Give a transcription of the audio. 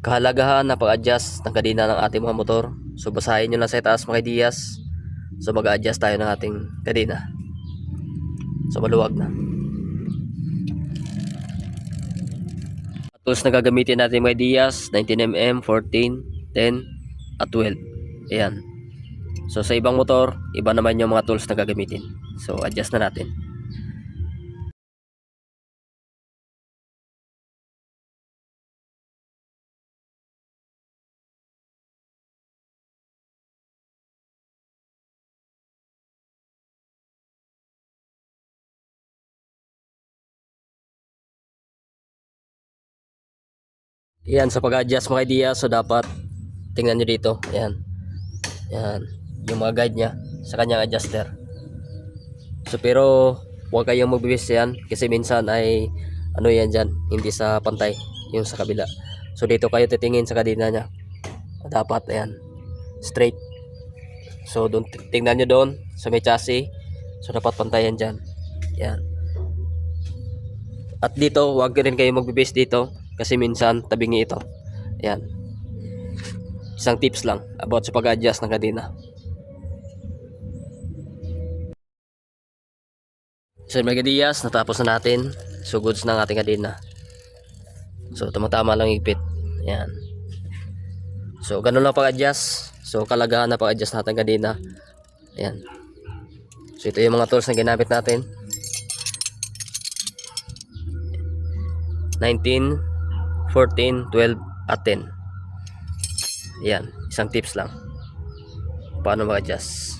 kahalagahan na pag-adjust ng kadena ng ating mga motor. So basahin nyo lang sa itaas mga ideas. So mag-adjust tayo ng ating kadena. So maluwag na. Tools na gagamitin natin mga ideas, 19mm, 14, 10, at 12. Ayan. So sa ibang motor, iba naman yung mga tools na gagamitin. So adjust na natin. Yan, sa pag-adjust mga ideas, so dapat tingnan nyo dito. Yan. Yan. Yung mga guide niya sa kanyang adjuster. So pero huwag kayong magbibis yan kasi minsan ay ano yan dyan, hindi sa pantay yung sa kabila. So dito kayo titingin sa kadena niya. Dapat ayan, straight. So doon tingnan nyo doon sa may chassis. So dapat pantayan dyan. Yan. At dito, huwag rin kayo magbibis dito kasi minsan tabingi ito. Ayan. Isang tips lang about sa pag-adjust ng kadena. So mga kadiyas, natapos na natin. So goods na ang ating kadena. So tumatama lang ipit. Ayan. So ganun lang pag-adjust. So kalagahan na pag-adjust natin kadena. Ayan. So ito yung mga tools na ginamit natin. 19, 14, 12, at 10. Yan, isang tips lang. Paano mag-adjust.